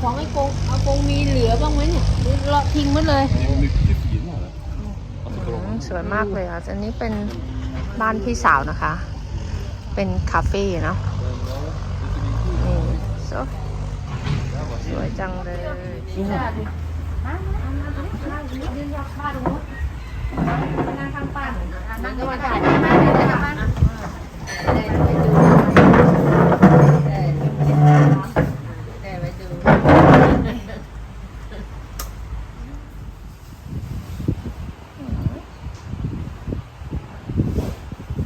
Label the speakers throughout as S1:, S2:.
S1: ของไอ้กงเอากงมีเหลือบ้างไหมเนี่ยหรือเราทิ้งหมดเลย
S2: Det är mycket fina här. Alltså på
S3: อืม
S2: dem.
S3: สวยมากเลยค่ะ อันนี้เป็นบ้านพี่สาวนะคะ เป็นคาเฟ่เนาะนี่สวยสวยจังเลย
S1: ยืนรอบบ้านตรงนู้นนั่งข้างป้านนั่งก็มาถ่ายมาได้ได้บ้านได้ไปดูได้ไปดู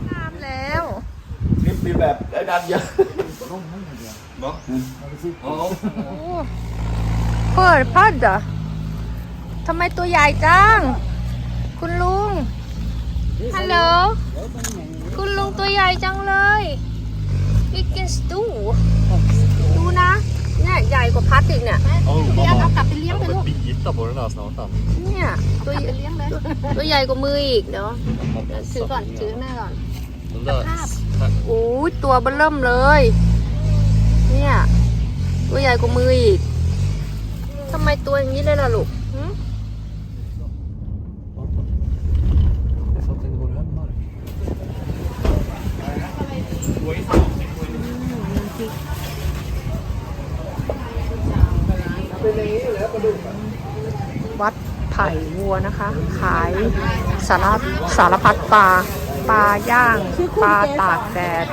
S3: งามแล้ว
S2: Klipp i webb. Det är Nadja. Va? Ja.
S3: โอ้ เปิดพัดเหรอทำไมตัวใหญ่จัง คุณลุง ฮัลโหล คุณลุงตัวใหญ่จังเลยวิกเกนสตูดูนะ เนี่ยใหญ่กว่าพัดอีกเนี่ย
S2: Ja,
S1: เลี้ยงเอา
S2: mamma.
S1: กลับไปเลี้ยงไป
S2: Jag
S1: ลูก
S2: får bita på den här snart. då.
S3: เนี่ย ตัว
S1: ไปเลี้ยงเลย
S3: ตัวใหญ่กว่ามืออีกเนาะ
S1: ถือก่อน ถือแม่ก่อน
S2: Den där.
S1: ภาพ
S3: โอ้ยตัวเบลเริ่มเลย เนี่ยตัวใหญ่กว่ามืออีกทำไมตัวอย่างนี้เลยล่ะลูกวัดไผ่วัวนะคะ ขายสารสารพัดปลา ปลาย่าง ปลาตากแดด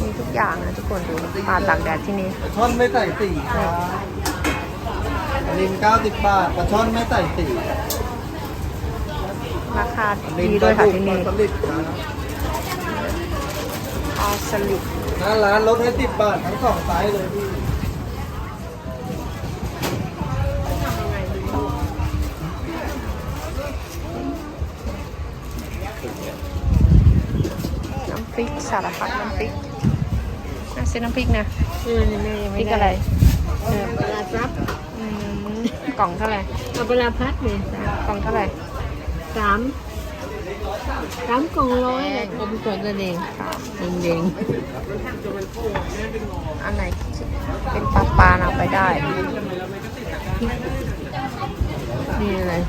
S3: มีทุกอย่างนะทุกคนดู ปลาตากแดดที่นี่
S4: ปลาช่อนไม่ใส่สีครับลิน90บาท ปลาช่อนไม่ใส่สี
S3: ราคา
S4: ลิน
S3: ดีด้วยค่ะที่
S4: ป
S3: นี่
S4: ลาสลิดครับ
S3: ปลาสลิด
S4: หน้าร้านลดให้10บาททั้งสองไซส์เลยพี่
S3: น้ำพริกสารพัดน้ำพริกน่าซื้อน้ำพริกนะ
S1: เออนี่แม่ยัง
S3: พ
S1: ไม่
S3: ริก
S1: ได้
S3: อะไร
S1: เออเวลาซับ
S3: อืมกล่องเท่าไหร่
S1: เอาเวลาพัดเนี่ย
S3: กล่องเท่าไหร่
S1: สามสามกล่องร้อยเลยผมกดกันเอง
S3: ค่ะ
S1: เองเอง
S3: อันไหนเป็นปลาปลาเอาไปได้
S1: นี่เลย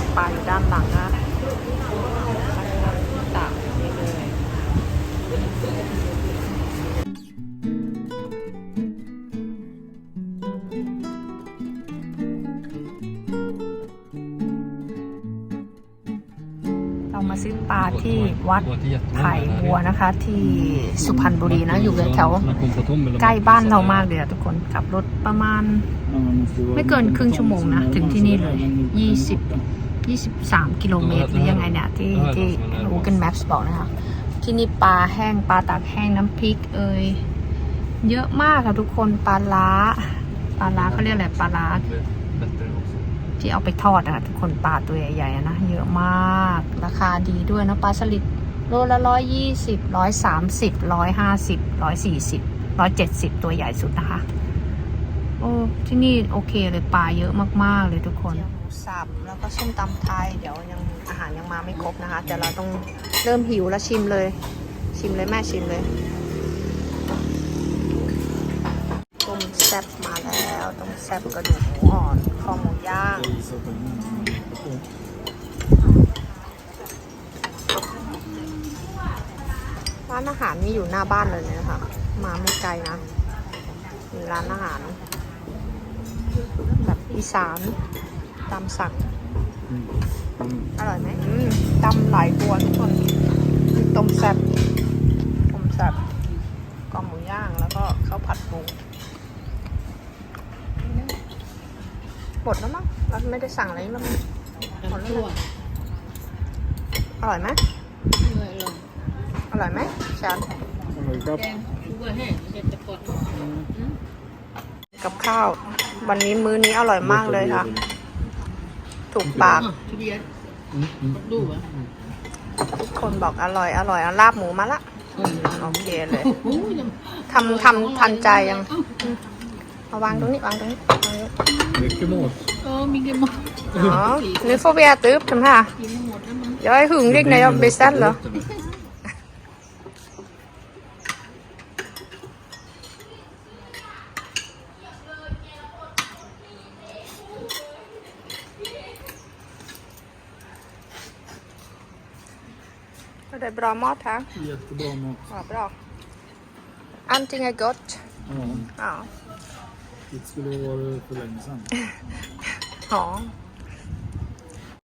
S1: า
S3: กตากปลาอยู่ด้านหลังนะตากนี่เลยเรามาซื้อปลาที่วัดไผ่วัวนะคะ ที่สุพรรณบุรีนะ อยู่แถวๆใกล้บ้านเรามากเลยอะทุกคนขับรถประมาณ ไม่เกินครึ่งชั่วโมงนะ ถึงที่นี่เลย20 23 กิโลเมตรหรือยังไงเนี่ยที่ที่ Google Maps บอกนะคะ ที่นี่ปลาแห้งปลาตากแห้งน้ำพริกเอ่ยเยอะมากค่ะทุกคนปลาล้า ปลาล้าเขาเรียกอะไรปลาล้าที่เอาไปทอดอะทุกคนปลาตัวใหญ่ๆอะนะเยอะมากราคาดีด้วยนะปลาสลิดโลละร้อยยี่สิบร้อยสามสิบร้อยห้าสิบร้อยสี่สิบร้อยเจ็ดสิบตัวใหญ่สุดนะคะ โอ้ที่นี่โอเคเลยปลาเยอะมากๆเลยทุกคนหมูสับแล้วก็ส้มตำไทยเดี๋ยวยังอาหารยังมาไม่ครบนะคะ แต่เราต้องเริ่มหิวแล้วชิมเลย ชิมเลยแม่ชิมเลยต้มแซ่บมาแล้วต้มแซ่บกระดูกหมูอ่อนคอหมูย่างร้านอาหารนี่อยู่หน้าบ้านเลยนะคะ มาไม่ไกลนะมีร้านอาหาร แบบอีสานตามสั่งอร่อยไหมตำหลายตัวทุกคนต้มแซ่บต้มแซ่บกอหมูย่างแล้วก็ข้าวผัดปูหมดแล้วมั้งเราไม่ได้สั่งอะไรแล้วมั้งหมดแล้วอร่อยไหมอร่อยไหมแซมอร่อย
S2: ครับ
S3: กับข้าว วันนี้มื้อนี้อร่อยมากเลยค่ะ ถูกปากทุกคนบอกอร่อย อร่อยเอาลาบหมูมาละโอเคเลยทำทำทันใจยังอืมเอาวางตรงนี้วางตรงนี้วางตรงนี้
S2: Mycket mat.
S3: Ja, nu får vi äta upp de här. Jag är hungrig när jag beställer. Och Det är bra mat här.
S2: Jättebra mat.
S3: Ja, bra. Allting är gott.
S2: Ja,
S3: Ja.
S2: det skulle vara för länge sedan.
S3: ja.